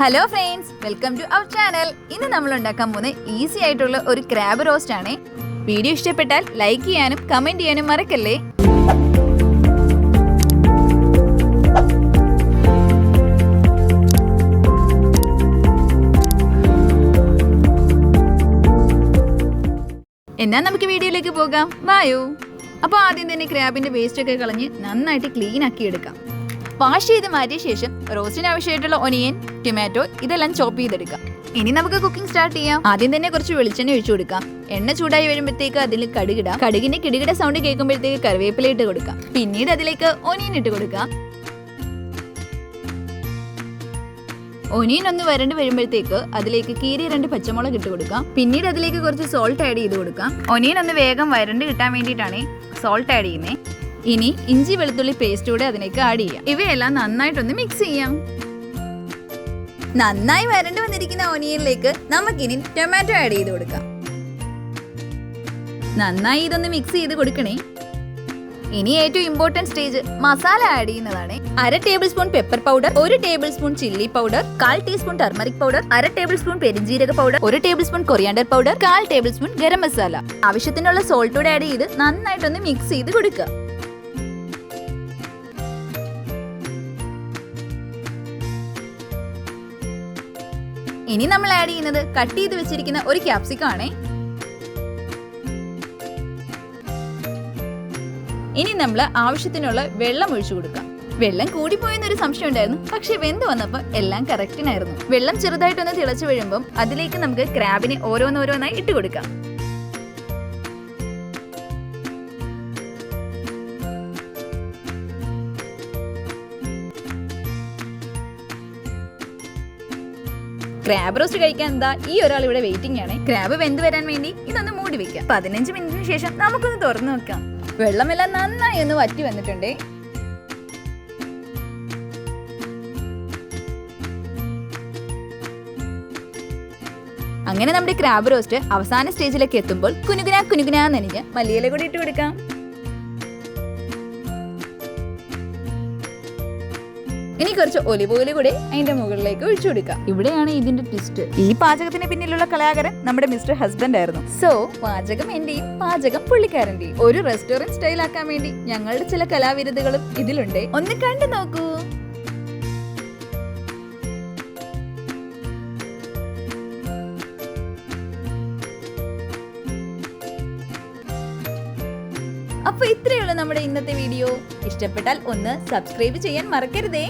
Hello friends welcome to our channel ഇന്ന് നമ്മൾ ഉണ്ടാക്കാൻ പോകുന്ന ഈസി ആയിട്ടുള്ള ഒരു ക്രാബ് റോസ്റ്റ് ആണ്. വീഡിയോ ഇഷ്ടപ്പെട്ടാൽ ലൈക്ക് ചെയ്യാനും കമന്റ് ചെയ്യാനും മറക്കല്ലേ? എന്നാ നമുക്ക് വീഡിയോയിലേക്ക് പോകാം. വായു. അപ്പോൾ ആദ്യം തന്നെ ക്രാബിന്റെ വേസ്റ്റ് ഒക്കെ കളഞ്ഞ് നന്നായിട്ട് ക്ലീൻ ആക്കി എടുക്കാം. വാഷ് ചെയ്ത് മാറ്റിയ ശേഷം റോസ്റ്റിന് ആവശ്യമായിട്ടുള്ള ഒനിയൻ ടൊമാറ്റോ ഇതെല്ലാം ചോപ്പ് ചെയ്തെടുക്കാം. ഇനി നമുക്ക് കുക്കിംഗ് സ്റ്റാർട്ട് ചെയ്യാം. ആദ്യം തന്നെ കുറച്ച് വെളിച്ചെണ്ണ ഒഴിച്ചു കൊടുക്കാം. എണ്ണ ചൂടായി വരുമ്പോഴത്തേക്ക് അതിൽ കടുകിടാം. കടുകിന്റെ കിടുകിട സൗണ്ട് കേൾക്കുമ്പോഴത്തേക്ക് കറിവേപ്പില ഇട്ട് കൊടുക്കാം. പിന്നീട് അതിലേക്ക് ഒനിയൻ ഇട്ട് കൊടുക്കാം. ഒനിയൻ ഒന്ന് വരണ്ട് വരുമ്പോഴത്തേക്ക് അതിലേക്ക് കീറിയ രണ്ട് പച്ചമുളക് ഇട്ട് കൊടുക്കാം. പിന്നീട് അതിലേക്ക് കുറച്ച് സോൾട്ട് ആഡ് ചെയ്ത് കൊടുക്കാം. ഒനിയൻ ഒന്ന് വേഗം വരണ്ട് കിട്ടാൻ വേണ്ടിയിട്ടാണ് സോൾട്ട് ആഡ് ചെയ്യുന്നത് ഇനി ഇഞ്ചി വെളുത്തുള്ളി പേസ്റ്റ് കൂടെ അതിലേക്ക് ആഡ് ചെയ്യാം. ഇവയെല്ലാം നന്നായിട്ടൊന്ന് മിക്സ് ചെയ്യാം. നന്നായി വരണ്ടു വന്നിരിക്കുന്ന ഓനിയനിലേക്ക് നമുക്കിനി ടൊമാറ്റോ ആഡ് ചെയ്ത് കൊടുക്കാം. നന്നായി ഇതൊന്ന് മിക്സ് ചെയ്ത് കൊടുക്കണേ. ഇനി ഏറ്റവും ഇമ്പോർട്ടന്റ് സ്റ്റേജ് മസാല ആഡ് ചെയ്യുന്നതാണ്. അര ടേബിൾ സ്പൂൺ പെപ്പർ പൗഡർ ഒരു ടേബിൾ സ്പൂൺ ചില്ലി പൗഡർ കാൽ ടീസ്പൂൺ ടർമറിക് പൗഡർ അര ടേബിൾ സ്പൂൺ പെരിഞ്ജീരക പൗഡർ ഒരു ടേബിൾ സ്പൂൺ കൊറിയാണ്ടർ പൗഡർ കാൽ ടേബിൾ സ്പൂൺ ഗരം മസാല. ആവശ്യത്തിനുള്ള സോൾട്ട് കൂടെ ആഡ് ചെയ്ത് നന്നായിട്ടൊന്ന് മിക്സ് ചെയ്ത് കൊടുക്കുക. ഇനി നമ്മൾ ആഡ് ചെയ്യുന്നത് കട്ട് ചെയ്ത് വെച്ചിരിക്കുന്ന ഒരു ക്യാപ്സിക്കം ആണേ. ഇനി നമ്മൾ ആവശ്യത്തിനുള്ള വെള്ളം ഒഴിച്ചു കൊടുക്കാം. വെള്ളം കൂടിപ്പോയെന്നൊരു സംശയം ഉണ്ടായിരുന്നു. പക്ഷെ വെന്ത് വന്നപ്പോൾ എല്ലാം കറക്റ്റിനായിരുന്നു വെള്ളം ചെറുതായിട്ടൊന്ന് തിളച്ചു വീഴുമ്പം അതിലേക്ക് നമുക്ക് ക്രാബിനെ ഓരോന്നോരോന്നായി ഇട്ട് കൊടുക്കാം. ക്രാബ് റോസ്റ്റ് കഴിക്കാൻ എന്താ ഈ ഒരാൾ ഇവിടെ വെയിറ്റിംഗ് ആണ്. ക്രാബ് വെന്ത് വരാൻ വേണ്ടി ഇതൊന്ന് മൂടി വെക്കാം. പതിനഞ്ച് മിനിറ്റിന് ശേഷം നമുക്കൊന്ന് തുറന്നു നോക്കാം. വെള്ളമെല്ലാം നന്നായി ഒന്ന് വറ്റി വന്നിട്ടുണ്ട്. അങ്ങനെ നമ്മുടെ ക്രാബ് റോസ്റ്റ് അവസാന സ്റ്റേജിലേക്ക് എത്തുമ്പോൾ കുനുകുനാ കുനുകുനാ നനഞ്ഞ് മല്ലിയില കൂടി ഇട്ട് കൊടുക്കാം. ഇനി കുറച്ച് ഒലിവ് ഓയിൽ കൂടി അതിന്റെ മുകളിലേക്ക് ഒഴിച്ചു കൊടുക്കാം. ഇവിടെയാണ് ഇതിന്റെ ട്വിസ്റ്റ് ഈ പാചകത്തിന് പിന്നിലുള്ള കലാകാരൻ നമ്മുടെ മിസ്റ്റർ ഹസ്ബൻഡ് ആയിരുന്നു. സോ പാചകം എന്റെയും പാചകം പുള്ളിക്കാരന്റെയും ഒരു റെസ്റ്റോറന്റ് സ്റ്റൈൽ ആക്കാൻ വേണ്ടി ഞങ്ങളുടെ ചില കലാവിരുദ്ധകളും ഇതിലുണ്ട്. ഒന്ന് കണ്ടു നോക്കൂ. അപ്പൊ ഇത്രയുള്ള നമ്മുടെ ഇന്നത്തെ വീഡിയോ. ഇഷ്ടപ്പെട്ടാൽ ഒന്ന് സബ്സ്ക്രൈബ് ചെയ്യാൻ മറക്കരുതേ.